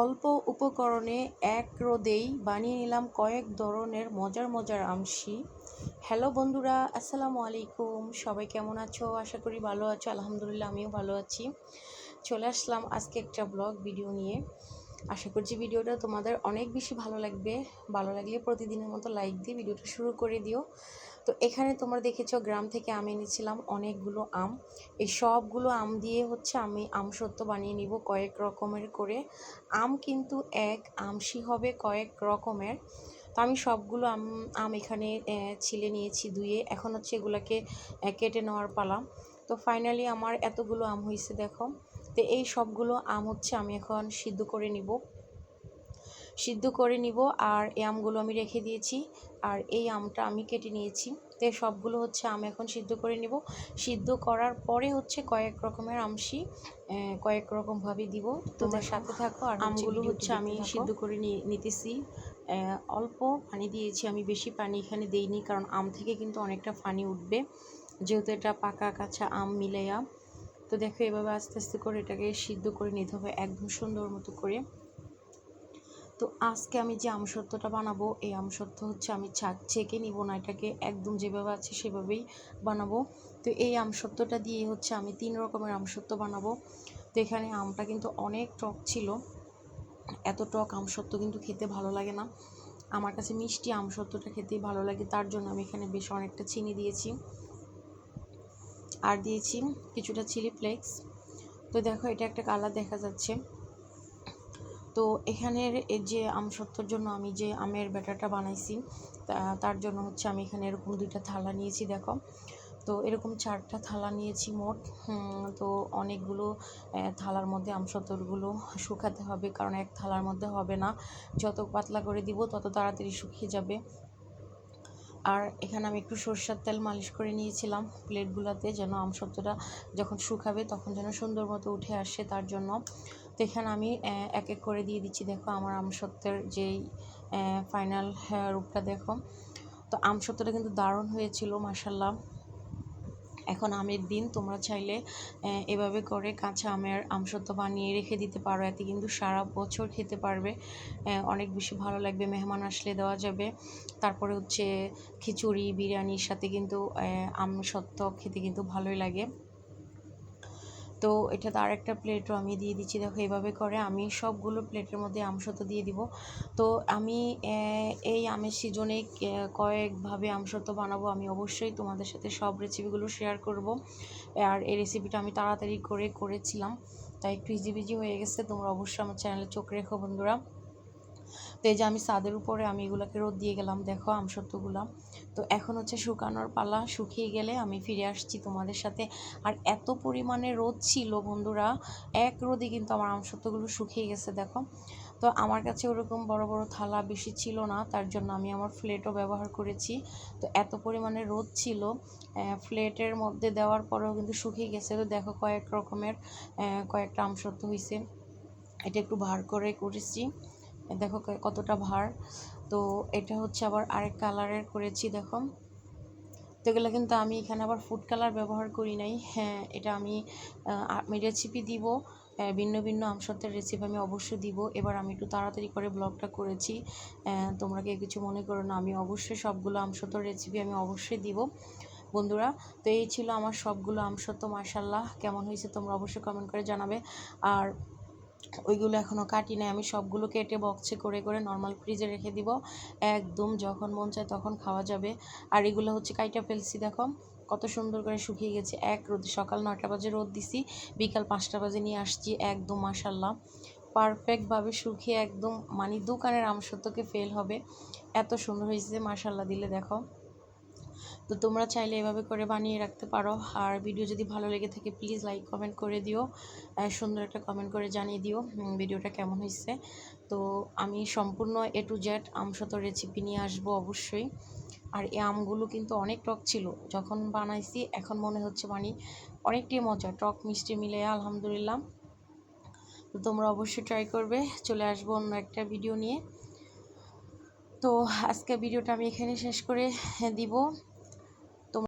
অল্প উপকরণে এক রোদেই বানিয়ে নিলাম কয়েক ধরনের মজার মজার আমশি। হ্যালো বন্ধুরা, আসসালামু আলাইকুম। সবাই কেমন আছো? আশা করি ভালো আছো। আলহামদুলিল্লাহ, আমিও ভালো আছি। চলে আসলাম আজকে একটা ব্লগ ভিডিও নিয়ে। আশা করছি ভিডিওটা তোমাদের অনেক বেশি ভালো লাগবে। ভালো লাগলে প্রতিদিনের মতো লাইক দিয়ে ভিডিওটা শুরু করে দিও। তো এখানে তোমরা দেখেছ গ্রাম থেকে আম এনেছিলাম, অনেকগুলো আম। এই সবগুলো আম দিয়ে হচ্ছে আমি আম সত্য বানিয়ে নিব কয়েক রকমের করে। আম কিন্তু এক, আমসি হবে কয়েক রকমের। তো আমি সবগুলো আম আম এখানে ছিলে নিয়েছি ধুয়ে। এখন হচ্ছে এগুলোকে কেটে নেওয়ার পালা। তো ফাইনালি আমার এতগুলো আম হয়েছে দেখো। তো এই সবগুলো আম হচ্ছে আমি এখন সিদ্ধ করে নিব। সিদ্ধ করে নিব। আর এই আমগুলো আমি রেখে দিয়েছি। আর এই আমটা আমি কেটে নিয়েছি। তো সবগুলো হচ্ছে আম এখন সিদ্ধ করে নিব। সিদ্ধ করার পরে হচ্ছে কয়েক রকমের আমসি কয়েক রকমভাবে দিব। তোমার সাথে থাকো আর আমগুলো হচ্ছে আমি সিদ্ধ করে নিতেছি। অল্প পানি দিয়েছি আমি বেশি পানি এখানে দেইনি। কারণ আম থেকে কিন্তু অনেকটা পানি উঠবে। যেহেতু এটা পাকা কাঁচা আম মিলাইয়া। তো দেখো এভাবে আস্তে আস্তে করে এটাকে সিদ্ধ করে নিতে হবে একদম সুন্দর মতো করে। তো আজকে আমি যে আমসত্ত্বটা বানাবো, এই আমসত্ত্ব হচ্ছে আমি ছাক ছেঁকে নিব না, এটাকে একদম যেভাবে আছে সেভাবেই বানাবো। তো এই আমসত্ত্বটা দিয়ে হচ্ছে আমি তিন রকমের আমসত্ত্ব বানাবো। তো এখানে আমটা কিন্তু অনেক টক ছিল। এত টক আমসত্ত্ব কিন্তু খেতে ভালো লাগে না। আমার কাছে মিষ্টি আমসত্ত্বটা খেতেই ভালো লাগে, তার জন্য আমি এখানে বেশ অনেকটা চিনি দিয়েছি। আর দিয়েছি কিছুটা চিলি ফ্লেক্স তো দেখো এটা একটা কালার দেখা যাচ্ছে। তো এখানের যে আম আমসত্ত্বর জন্য আমি যে আমের ব্যাটারটা বানাইছি তার জন্য হচ্ছে আমি এখানে এরকম দুইটা থালা নিয়েছি, দেখো। তো এরকম চারটা থালা নিয়েছি মোট। তো অনেকগুলো থালার মধ্যে আমসত্তরগুলো শুকাতে হবে, কারণ এক থালার মধ্যে হবে না। যত পাতলা করে দিব, তত তাড়াতাড়ি শুকিয়ে যাবে। আর এখানে আমি একটু সরষের তেল মালিশ করে নিয়েছিলাম প্লেটগুলোতে, যেন আমসত্ত্বটা যখন শুকাবে, তখন যেন সুন্দর মতো উঠে আসে, তার জন্য। তো এখানে আমি এক এক করে দিয়ে দিচ্ছি। দেখো আমার আমসত্ত্বের যেই ফাইনাল রূপটা দেখো। তো আমসত্ত্বটা কিন্তু দারুণ হয়েছিল মাসাল্লাহ এখন আমের দিন, তোমরা চাইলে এভাবে করে কাঁচা আমের আমসত্ব বানিয়ে রেখে দিতে পারো। এতে কিন্তু সারা বছর খেতে পারবে। অনেক বেশি ভালো লাগবে, মেহমান আসলে দেওয়া যাবে। তারপরে হচ্ছে খিচুড়ি, বিরিয়ানির সাথে কিন্তু আমসত্ব খেতে কিন্তু ভালোই লাগে। তো এটা তার একটা প্লেটও আমি দিয়ে দিচ্ছি। দেখো এইভাবে করে আমি সবগুলো প্লেটের মধ্যে আমসত্ব দিয়ে দিব। তো আমি এই আমের সিজনে কয়েকভাবে আমসত্ব বানাবো, আমি অবশ্যই তোমাদের সাথে সব রেসিপিগুলো শেয়ার করব। আর এই রেসিপিটা আমি তাড়াতাড়ি করে করেছিলাম, তাই একটু ইজি হয়ে গেছে। তোমরা অবশ্যই আমার চ্যানেলে চোখ রেখো, বন্ধুরা। তো এই যে আমি ছাদের উপরে আমি এগুলোকে রোদ দিয়ে গেলাম, দেখো আমসত্ত্বগুলো তো এখন হচ্ছে শুকানোর পালা, শুকিয়ে গেলে আমি ফিরে আসছি তোমাদের সাথে। আর এত পরিমাণে রোদ ছিল বন্ধুরা, এক রোদে কিন্তু আমার আমসত্ত্বগুলো শুকিয়ে গেছে, দেখো। তো আমার কাছে ওরকম বড় বড় থালা বেশি ছিল না, তার জন্য আমি আমার ফ্লেটও ব্যবহার করেছি। তো এত পরিমাণে রোদ ছিল ফ্লেটের মধ্যে দেওয়ার পরেও কিন্তু শুকিয়ে গেছে। তো দেখো কয়েক রকমের কয়েকটা আমসত্ত্ব হয়েছে এটা একটু ভার করে করেছি। দেখো কতটা ভার। তো এটা হচ্ছে আবার আরেক কালারের করেছি, দেখো। তো এগুলো কিন্তু আমি এখানে আবার ফুড কালার ব্যবহার করি নাই। হ্যাঁ এটা আমি আমি রেসিপি দিব। ভিন্ন ভিন্ন আমসত্বের রেসিপি আমি অবশ্যই দিব। এবার আমি একটু তাড়াতাড়ি করে ব্লগটা করেছি। তোমরা কে কিছু মনে করো না, আমি অবশ্যই সবগুলো আমসত্বর রেসিপি আমি অবশ্যই দিব। বন্ধুরা, তো এই ছিল আমার সবগুলো আমসত্ব মার্শাল্লাহ কেমন হয়েছে তোমরা অবশ্যই কমেন্ট করে জানাবে। আর ওইগুলো এখনও কাটি নাই। আমি সবগুলো কেটে বক্সে করে করে নর্মাল ফ্রিজে রেখে দিব। একদম যখন মন চায় তখন খাওয়া যাবে। আর এগুলো হচ্ছে কাইটা ফেলছি, দেখো। কত সুন্দর করে শুকিয়ে গেছে। এক রোদ, সকাল নয়টা বাজে রোদ দিছি। বিকাল পাঁচটা বাজে নিয়ে আসছি, একদম মাসাল্লাহ পারফেক্টভাবে শুকিয়ে একদম মানে দোকানের আমসত্বকে ফেল হবে। এত সুন্দর হয়েছে মাসাল্লাহ দিলে দেখো। তো তোমরা চাইলে এভাবে করে বানিয়ে রাখতে পারো। আর ভিডিও যদি ভালো লেগে থাকে প্লিজ লাইক কমেন্ট করে দিও। সুন্দর একটা কমেন্ট করে জানিয়ে দিও ভিডিওটা কেমন হয়েছে। তো আমি সম্পূর্ণ এ টু জেড আমশত রেসিপি নিয়ে আসব অবশ্যই। আর এই আমগুলো কিন্তু অনেক টক ছিল। যখন বানাইছি, এখন মনে হচ্ছে মানে অনেকটাই মজা। টক মিষ্টি মিলে, আলহামদুলিল্লাহ। তো তোমরা অবশ্যই ট্রাই করবে। চলে আসব অন্য একটা ভিডিও নিয়ে। তো আজকে ভিডিওটা আমি এখানে শেষ করে দিব।